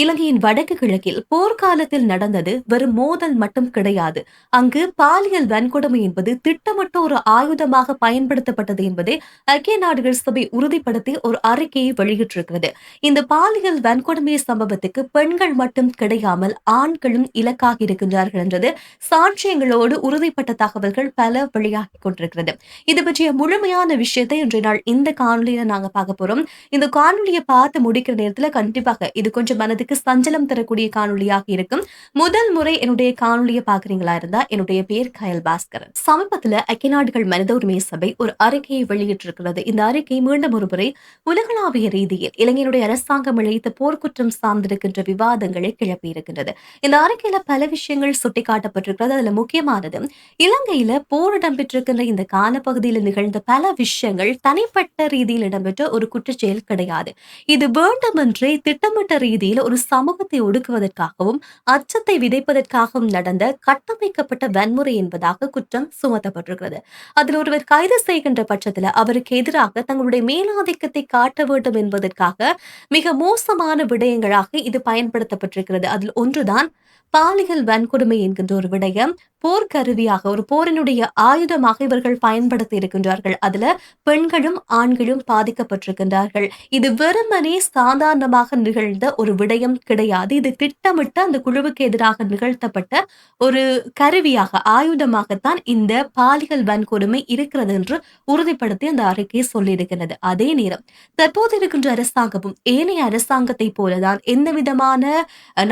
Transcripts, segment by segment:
இலங்கையின் வடக்கு கிழக்கில் போர்க்காலத்தில் நடந்தது வெறும் மோதல் மட்டும் கிடையாது. அங்கு பாலியல் வன்கொடுமை என்பது திட்டமிட்ட ஒரு ஆயுதமாக பயன்படுத்தப்பட்டது என்பதை ஐக்கிய நாடுகள் சபை உறுதிப்படுத்தி ஒரு அறிக்கையை வெளியிட்டிருக்கிறது. இந்த பாலியல் வன்கொடுமை சம்பவத்துக்கு பெண்கள் மட்டும் கிடையாமல் ஆண்களும் இலக்காகி இருக்கின்றார்கள் என்றது சாட்சியங்களோடு உறுதிப்பட்ட தகவல்கள் பல வெளியாகி கொண்டிருக்கிறது. இது பற்றிய முழுமையான விஷயத்தை இன்றைய நாள் இந்த காணொலியில நாங்க பார்க்க போறோம். இந்த காணொலியை பார்த்து முடிக்கிற நேரத்துல கண்டிப்பாக இது கொஞ்சம் மனதுக்கு சஞ்சலம் தரக்கூடிய காணொலியாக இருக்கும். முதல் முறை என்னுடைய காணொலியை பாக்குறீங்களா இருந்தா என்னுடைய பேர் கயல் பாஸ்கரன். சமீபத்துல ஐக்கிய நாடுகள் மனித உரிமை சபை ஒரு அறிக்கையை வெளியிட்டிருக்கிறது. இந்த அறிக்கை மீண்டும் ஒரு முறை உலகளாவிய ரீதியில் இளைஞருடைய அரசாங்கம் இழைத்த போர்க்குற்றம் சார்ந்திருக்கின்ற விவாதங்களை கிளப்பியிருக்கின்றது இந்த அறிக்கையில பல விஷயங்கள் சுட்டிக்காட்டப்பட்டிருக்கிறது. அதுல முக்கியமானது இலங்கையில போர் இடம்பெற்றிருக்கின்ற இந்த காலப்பகுதியில் நிகழ்ந்த பல விஷயங்கள் தனிப்பட்ட ரீதியில் இடம்பெற்ற ஒரு குற்றச்செயல் கிடையாது. இது வேண்டுமென்றே திட்டமிட்ட ரீதியில் ஒரு சமூகத்தை ஒடுக்குவதற்காகவும் அச்சத்தை விதைப்பதற்காகவும் நடந்த கட்டமைக்கப்பட்ட வன்முறை என்பதாக குற்றம் சுமத்தப்பட்டிருக்கிறது. அதில் ஒருவர் கைது செய்கின்ற பட்சத்தில் அவருக்கு எதிராக தங்களுடைய மேலாதிக்கத்தை காட்ட வேண்டும் என்பதற்காக மிக மோசமான விடயங்களாக இது பயன்படுத்தப்பட்டிருக்கிறது. அதில் ஒன்றுதான் பாலியல் வன்கொடுமை என்கின்ற ஒரு விடயம் போர்க்கருவியாக ஒரு போரினுடைய ஆயுதமாக இவர்கள் பயன்படுத்தி இருக்கின்றார்கள். அதுல பெண்களும் ஆண்களும் பாதிக்கப்பட்டிருக்கின்றார்கள். இது வெறுமனே சாதாரணமாக நிகழ்ந்த ஒரு விடயம் விஷயம் கிடையாது. இது திட்டமிட்ட அந்த குழுவுக்கு எதிராக நிகழ்த்தப்பட்ட ஒரு கருவியாக ஆயுதமாகத்தான் இந்த பாலியல் வன்கொடுமை இருக்கிறது என்று உறுதிப்படுத்தி அந்த அறிக்கை சொல்லியிருக்கிறது. அதே நேரம் தற்போது இருக்கின்ற அரசாங்கமும் ஏனைய அரசாங்கத்தை போலதான் எந்த விதமான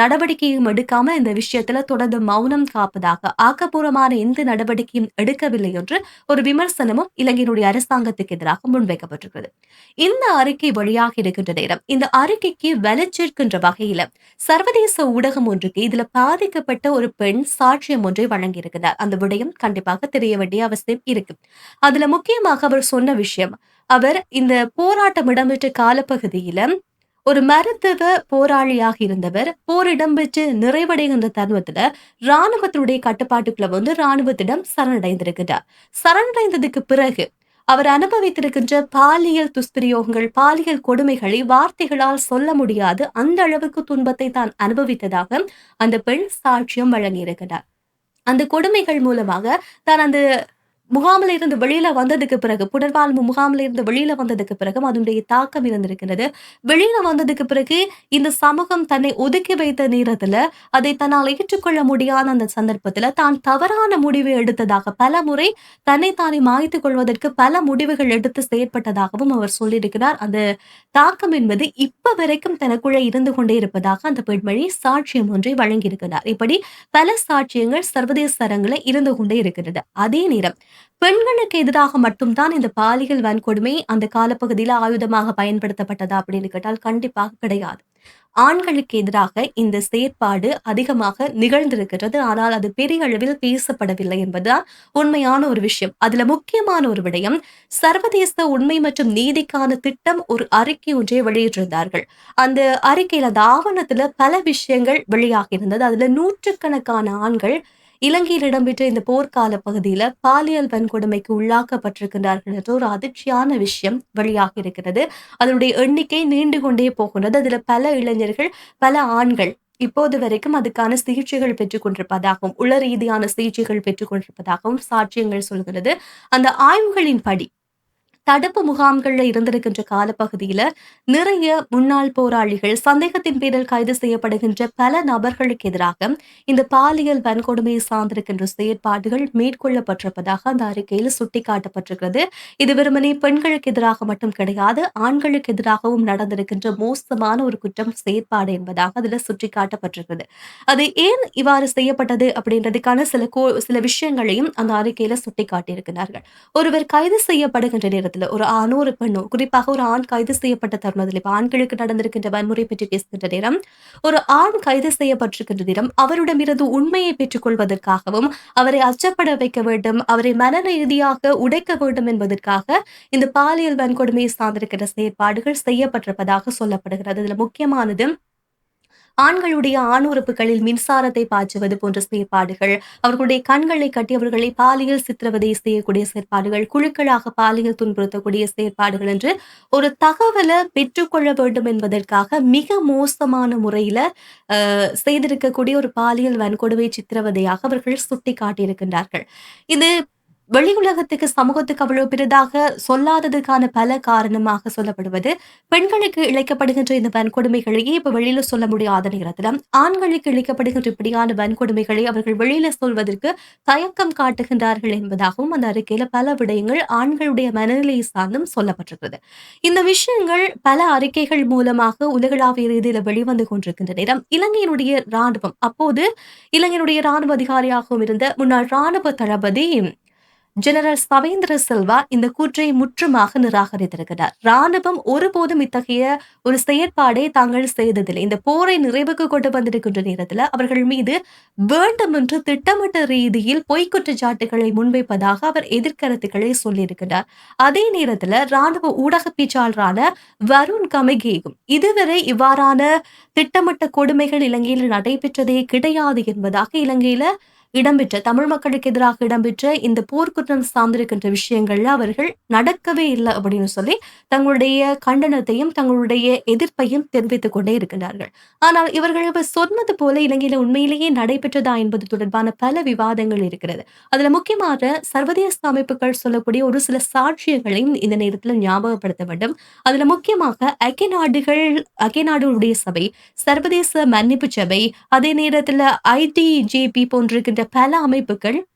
நடவடிக்கையும் எடுக்காம இந்த விஷயத்துல தொடர்ந்து மௌனம் காப்பதாக ஆக்கப்பூர்வமான எந்த நடவடிக்கையும் எடுக்கவில்லை என்று ஒரு விமர்சனமும் இலங்கையினுடைய அரசாங்கத்துக்கு எதிராக முன்வைக்கப்பட்டிருக்கிறது. இந்த அறிக்கை வழியாக இருக்கின்ற நேரம் இந்த அறிக்கைக்கு வலுச்சேர்க்கின்ற வகையில சர்வதேச ஊடகம் ஒன்றுக்கு இதுல பாதிக்கப்பட்ட ஒரு பெண் சாட்சியம் ஒன்றை வழங்கியிருக்கிறார். அந்த விடயம் கண்டிப்பாக தெரிய வேண்டிய அவசியம் இருக்கு. அதுல முக்கியமாக அவர் சொன்ன விஷயம் அவர் இந்த போராட்டம் இடம்பெற்ற காலப்பகுதியில ஒரு மருத்துவ போராளியாக இருந்தவர் போர் இடம்பெற்று நிறைவடைகின்ற தருணத்துல ராணுவத்தினுடைய கட்டுப்பாட்டுக்குள்ள வந்து ராணுவத்திடம் சரணடைந்திருக்கிறார். சரணடைந்ததுக்கு பிறகு அவர் அனுபவித்திருக்கின்ற பாலியல் துஷ்பிரயோகங்கள் பாலியல் கொடுமைகளை வார்த்தைகளால் சொல்ல முடியாது. அந்த அளவுக்கு துன்பத்தை தான் அனுபவித்ததாக அந்த பெண் சாட்சியம் வழங்கியிருக்கிறார். அந்த கொடுமைகள் மூலமாக தான் அந்த முகாமில் இருந்து வெளியில வந்ததுக்கு பிறகு புனர்வாழ்வு முகாமில் இருந்து வெளியில வந்ததுக்கு பிறகு அதனுடைய தாக்கம் இருந்திருக்கிறது வெளியில வந்ததுக்கு பிறகு இந்த சமூகம் தன்னை ஒதுக்கி வைத்த நேரத்துல அதை தன்னால் ஏற்றுக்கொள்ள முடியாத அந்த சந்தர்ப்பத்துல தான் தவறான முடிவை எடுத்ததாக பல முறை தன்னை தானே மாய்த்து கொள்வதற்கு பல முடிவுகள் எடுத்து செயற்பட்டதாகவும் அவர் சொல்லியிருக்கிறார். அந்த தாக்கம் என்பது இப்ப வரைக்கும் தனக்குள்ள இருந்து கொண்டே இருப்பதாக அந்த பெண்மணி சாட்சியம் ஒன்றை வழங்கியிருக்கிறார். இப்படி பல சாட்சியங்கள் சர்வதேச அரங்கில் இருந்து கொண்டே இருக்கிறது. அதே நேரம் பெண்களுக்கு எதிராக மட்டும்தான் இந்த பாலியல் வன்கொடுமை அந்த காலப்பகுதியில ஆயுதமாக பயன்படுத்தப்பட்டதா அப்படின்னு கேட்டால் கண்டிப்பாக கிடையாது. ஆண்களுக்கு எதிராக இந்த செயற்பாடு அதிகமாக நிகழ்ந்திருக்கிறது. ஆனால் அது பெரிய அளவில் பேசப்படவில்லை என்பதுதான் உண்மையான ஒரு விஷயம். அதுல முக்கியமான ஒரு விடயம் சர்வதேச உண்மை மற்றும் நீதிக்கான திட்டம் ஒரு அறிக்கை ஒன்றை வெளியிட்டிருந்தார்கள். அந்த அறிக்கையில் அந்த ஆவணத்துல பல விஷயங்கள் வெளியாகி இருந்தது அதுல நூற்றுக்கணக்கான ஆண்கள் இலங்கையில் இடம்பெற்ற இந்த போர்க்கால பகுதியில பாலியல் வன்கொடுமைக்கு உள்ளாக்கப்பட்டிருக்கின்றார்கள் என்ற ஒரு அதிர்ச்சியான விஷயம் வெளியாக இருக்கிறது. அதனுடைய எண்ணிக்கை நீண்டு கொண்டே போகின்றது. அதுல பல இளைஞர்கள் பல ஆண்கள் இப்போது வரைக்கும் அதுக்கான சிகிச்சைகள் பெற்றுக் கொண்டிருப்பதாகவும் உள ரீதியான சிகிச்சைகள் பெற்றுக் கொண்டிருப்பதாகவும் சாட்சியங்கள் சொல்கிறது. அந்த ஆய்வுகளின் படி தடுப்பு முகாம்கள்ல இருந்திருக்கின்ற காலப்பகுதியில நிறைய முன்னாள் போராளிகள் சந்தேகத்தின் பேரில் கைது செய்யப்படுகின்ற பல நபர்களுக்கு எதிராக இந்த பாலியல் வன்கொடுமையை சார்ந்திருக்கின்ற செயற்பாடுகள் மேற்கொள்ளப்பட்டிருப்பதாக அந்த அறிக்கையில் சுட்டிக்காட்டப்பட்டிருக்கிறது. இது வெறுமனே பெண்களுக்கு எதிராக மட்டும் கிடையாது ஆண்களுக்கு எதிராகவும் நடந்திருக்கின்ற மோசமான ஒரு குற்றம் செயற்பாடு என்பதாக அதுல சுட்டிக்காட்டப்பட்டிருக்கிறது. அது ஏன் இவ்வாறு செய்யப்பட்டது அப்படின்றதுக்கான சில கோ சில விஷயங்களையும் அந்த அறிக்கையில சுட்டிக்காட்டியிருக்கிறார்கள். ஒருவர் கைது செய்யப்படுகின்ற நேரத்தில் ஒரு ஆணோ ஒரு பெண்ணோ. குறிப்பாக ஒரு ஆண் கைது செய்யப்பட்ட தருணத்தில் இப்போ ஆண்களுக்கு நடந்திருக்கின்ற வன்முறை பற்றி பேசுகின்ற நேரம் ஒரு ஆண் கைது செய்யப்பட்டிருக்கின்ற நேரம் அவரிடமிருந்து உண்மையை பெற்றுக்கொள்வதற்காகவும் அவரை அச்சப்பட வைக்க வேண்டும் அவரை மன ரீதியாக உடைக்க வேண்டும் என்பதற்காக இந்த பாலியல் வன்கொடுமையை சார்ந்திருக்கிற செயற்பாடுகள் செய்யப்பட்டிருப்பதாக சொல்லப்படுகிறது. இதுல முக்கியமானது ஆண்களுடைய ஆணுறுப்புகளில் மின்சாரத்தை பாய்ச்சுவது போன்ற செயற்பாடுகள் அவர்களுடைய கண்களை கட்டி அவர்களை பாலியல் சித்திரவதை செய்யக்கூடிய செயற்பாடுகள் குழுக்களாக பாலியல் துன்புறுத்தக்கூடிய செயற்பாடுகள் என்று ஒரு தகவலை பெற்றுக்கொள்ள வேண்டும் என்பதற்காக மிக மோசமான முறையில செய்திருக்கக்கூடிய ஒரு பாலியல் வன்கொடுமை சித்திரவதையாக அவர்கள் சுட்டி காட்டியிருக்கின்றார்கள் இது வெளி உலகத்துக்கு சமூகத்துக்கு அவ்வளவு பெரிதாக சொல்லாததுக்கான பல காரணமாக சொல்லப்படுவது பெண்களுக்கு இழைக்கப்படுகின்ற இந்த வன்கொடுமைகளையே இப்ப வெளியில சொல்ல முடியாத நேரத்திலும் ஆண்களுக்கு இழைக்கப்படுகின்ற இப்படியான வன்கொடுமைகளை அவர்கள் வெளியில சொல்வதற்கு தயக்கம் காட்டுகின்றார்கள் என்பதாகவும் அந்த அறிக்கையில பல விடயங்கள் ஆண்களுடைய மனநிலையை சார்ந்தும் சொல்லப்பட்டிருக்கிறது. இந்த விஷயங்கள் பல அறிக்கைகள் மூலமாக உலகளாவிய ரீதியில வெளிவந்து கொண்டிருக்கின்ற நேரம். இலங்கையினுடைய ராணுவம் அப்போது இலங்கையினுடைய ராணுவ அதிகாரியாகவும் இருந்த முன்னாள் ராணுவ தளபதி ஜெனரல் சவேந்திர சில்வா இந்த கூற்றை முற்றுமாக நிராகரித்திருக்கிறார். ராணுவம் ஒருபோதும் இத்தகைய ஒரு செயற்பாடை தாங்கள் செய்ததில்லை. இந்த போரை நிறைவுக்கு கொண்டு வந்திருக்கின்ற நேரத்தில் அவர்கள் மீது வேண்டுமென்று திட்டமிட்ட ரீதியில் பொய்க் குற்றச்சாட்டுகளை முன்வைப்பதாக அவர் எதிர்கருத்துக்களை சொல்லியிருக்கிறார். அதே நேரத்தில் ராணுவ ஊடக பேச்சாளரான வருண் கமகேகும் இதுவரை இவ்வாறான திட்டமிட்ட கொடுமைகள் இலங்கையில் நடைபெற்றதே கிடையாது என்பதாக இலங்கையில இடம்பெற்ற தமிழ் மக்களுக்கு எதிராக இடம்பெற்ற இந்த போர்க்குற்றம் சார்ந்திருக்கின்ற விஷயங்கள்ல அவர்கள் நடக்கவே இல்லை அப்படின்னு சொல்லி தங்களுடைய கண்டனத்தையும் தங்களுடைய எதிர்ப்பையும் தெரிவித்துக் கொண்டே இருக்கின்றார்கள். ஆனால் இவர்கள் சொன்னது போல இலங்கையில உண்மையிலேயே நடைபெற்றதா என்பது தொடர்பான பல விவாதங்கள் இருக்கிறது. அதுல முக்கியமாக சர்வதேச அமைப்புகள் சொல்லக்கூடிய ஒரு சில சாட்சியங்களையும் இந்த நேரத்தில் ஞாபகப்படுத்த வேண்டும். அதுல முக்கியமாக ஐக்கிய நாடுகள் ஐக்கிய நாடுகளுடைய சபை சர்வதேச மன்னிப்பு சபை அதே நேரத்தில் ஐடிஜேபி போன்றிருக்கின்ற பல அமைப்புகள்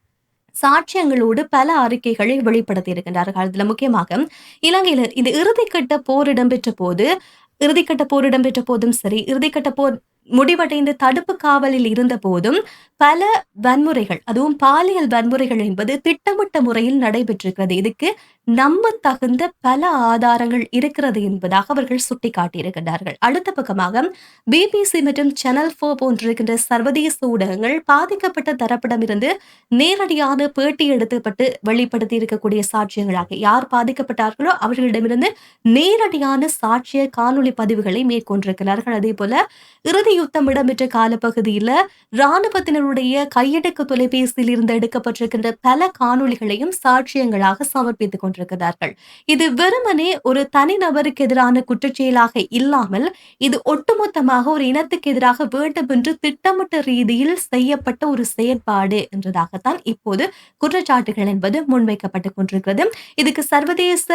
சாட்சியங்களோடு பல அறிக்கைகளை வெளிப்படுத்தி இருக்கின்றார்கள் முக்கியமாக இலங்கையில் இந்த இறுதிக்கட்ட போர் இடம்பெற்ற போது இறுதிக்கட்ட போர் இடம்பெற்ற போதும் சரி இறுதிக்கட்ட போர் முடிவடைந்து தடுப்பு காவலில் இருந்த போதும் பல வன்முறைகள் அதுவும் பாலியல் வன்முறைகள் என்பது திட்டமிட்ட முறையில் நடைபெற்றிருக்கிறது. இதுக்கு நம்ப தகுந்த பல ஆதாரங்கள் இருக்கிறது என்பதாக அவர்கள் சுட்டிக்காட்டியிருக்கின்றார்கள். அடுத்த பக்கமாக பிபிசி மற்றும் சேனல் ஃபோர் போன்றிருக்கின்ற சர்வதேச ஊடகங்கள் பாதிக்கப்பட்ட தரப்பிடமிருந்து நேரடியான பேட்டி எடுத்துப்பட்டு வெளிப்படுத்தி இருக்கக்கூடிய சாட்சியங்களாக யார் பாதிக்கப்பட்டார்களோ அவர்களிடமிருந்து நேரடியான சாட்சிய காணொளி பதிவுகளை மேற்கொண்டிருக்கிறார்கள். அதே போல இறுதி யுத்தம் இடம்பெற்ற காலப்பகுதியில இராணுவத்தினருடைய கையடக்க தொலைபேசியில் இருந்து எடுக்கப்பட்டிருக்கின்ற பல காணொளிகளையும் சாட்சியங்களாக சமர்ப்பித்துக் கொண்டிருக்கிறார்கள் இது வெறுமனே ஒரு தனிநபருக்கு எதிரான குற்றச்செயலாக இல்லாமல் இது ஒட்டுமொத்தமாக ஒரு இனத்துக்கு எதிராக வேண்டும் என்று திட்டமிட்ட ரீதியில் செய்யப்பட்ட ஒரு செயற்பாடு என்றதாகத்தான் இப்போது குற்றச்சாட்டுகள் என்பது முன்வைக்கப்பட்டுக் கொண்டிருக்கிறது. இதுக்கு சர்வதேச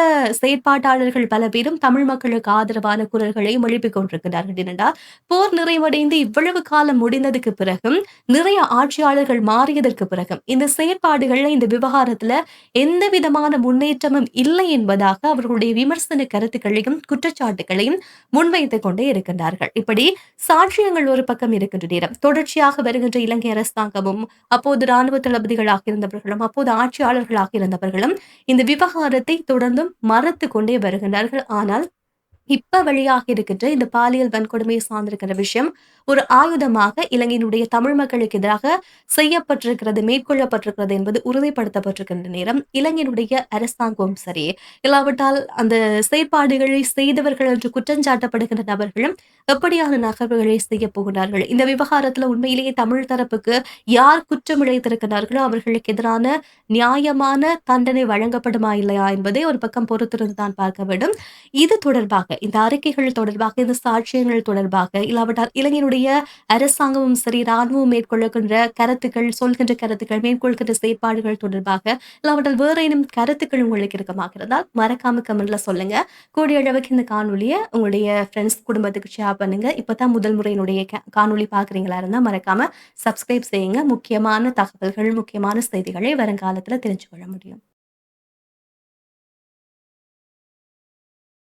செயற்பாட்டாளர்கள் பல பேரும் தமிழ் மக்களுக்கு ஆதரவான குரல்களையும் எழுப்பிக் கொண்டிருக்கிறார்கள். ஏனென்றால் போர் நிறைவடைந்து இவ்வளவு காலம் முடிந்ததுக்கு பிறகும் நிறைய ஆட்சியாளர்கள் மாறியதற்கு பிறகும் இந்த செயற்பாடுகள்ல இந்த விவகாரத்துல எந்த விதமான முன்னேற்றமும் இல்லை என்பதாக அவர்களுடைய விமர்சன கருத்துக்களையும் குற்றச்சாட்டுகளையும் முன்வைத்துக் கொண்டே இருக்கின்றார்கள். இப்படி சாட்சியங்கள் ஒரு பக்கம் இருக்கின்ற நேரம் தொடர்ச்சியாக வருகின்ற இலங்கை அரசாங்கமும் அப்போது ராணுவ தளபதிகளாக இருந்தவர்களும் அப்போது ஆட்சியாளர்களாக இருந்தவர்களும் இந்த விவகாரத்தை தொடர்ந்தும் மறத்து கொண்டே வருகின்றார்கள். ஆனால் இப்ப வழியாக இருக்கின்ற இந்த பாலியல் வன்கொடுமையை சார்ந்திருக்கிற விஷயம் ஒரு ஆயுதமாக இலங்கையினுடைய தமிழ் மக்களுக்கு எதிராக செய்யப்பட்டிருக்கிறது மேற்கொள்ளப்பட்டிருக்கிறது என்பது உறுதிப்படுத்தப்பட்டிருக்கின்ற நேரம். இலங்கையினுடைய அரசாங்கமும் சரி இல்லாவிட்டால் அந்த செயற்பாடுகளை செய்தவர்கள் என்று குற்றஞ்சாட்டப்படுகின்ற நபர்களும் எப்படியான நகர்வுகளை செய்ய போகிறார்கள் இந்த விவகாரத்துல உண்மையிலேயே தமிழ் தரப்புக்கு யார் குற்றம் இழைத்திருக்கிறார்களோ அவர்களுக்கு எதிரான நியாயமான தண்டனை வழங்கப்படுமா இல்லையா என்பதை ஒரு பக்கம் பொறுத்திருந்து தான் பார்க்க வேண்டும். இது தொடர்பாக இந்த அறிக்கைகள் தொடர்பாக இந்த சாட்சியங்கள் தொடர்பாக இல்லாவிட்டால் நம்முடைய அரசாங்கமும் சரி ராணுவம் மேற்கொள்ளுகின்ற கருத்துக்கள் சொல்கின்ற கருத்துக்கள் மேற்கொள்கின்ற செயற்பாடுகள் தொடர்பாக இல்லாவிட்டால் வேற ஏனும் கருத்துக்கள் உங்களுக்கு இருக்கமாகிறதா மறக்காம கமெண்ட்ல சொல்லுங்க. கூடிய அளவுக்கு இந்த காணொலியை உங்களுடைய ஃப்ரெண்ட்ஸ் குடும்பத்துக்கு ஷேர் பண்ணுங்க. இப்பதான் முதல் முறை என்னுடைய காணொளி பாக்குறீங்களா இருந்தா மறக்காம சப்ஸ்கிரைப் செய்யுங்க. முக்கியமான தகவல்கள் முக்கியமான செய்திகளை வருங்காலத்துல தெரிஞ்சு கொள்ள முடியும்.